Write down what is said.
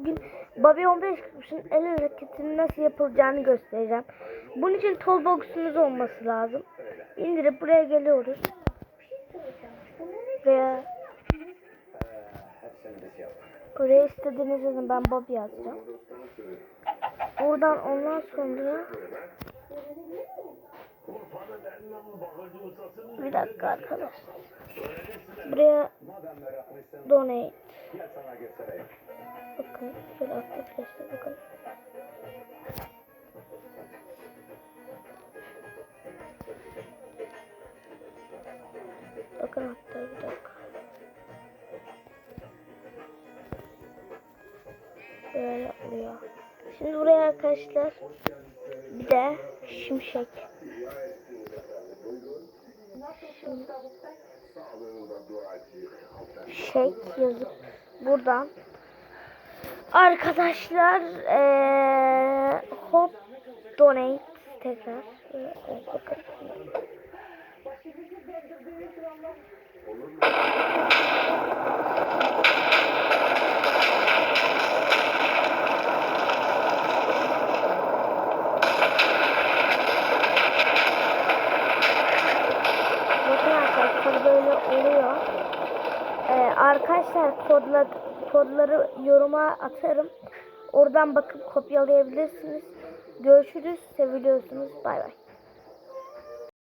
Bugün Bobby 15 kuruşun el hareketinin nasıl yapılacağını göstereceğim. Bunun için toolbox'umuz olması lazım. İndirip buraya geliyoruz. Veya Oraya istediğiniz yazın. Ben Bobby yazacağım. Buradan ondan sonra bir dakika arkadaşlar. Buraya donate Bakın şöyle aktifleştir bakın. Bakın hatta bir dakika. Böyle oluyor. Şimdi buraya arkadaşlar bir de şimşek. Şimşek yazıp buradan Arkadaşlar eee hop donate tekrar Ee. Bakın arkadaşlar böyle oluyor. Ee, arkadaşlar kodla, kodları yoruma atarım. Oradan bakıp kopyalayabilirsiniz. Görüşürüz. Seviliyorsunuz. Bay bay.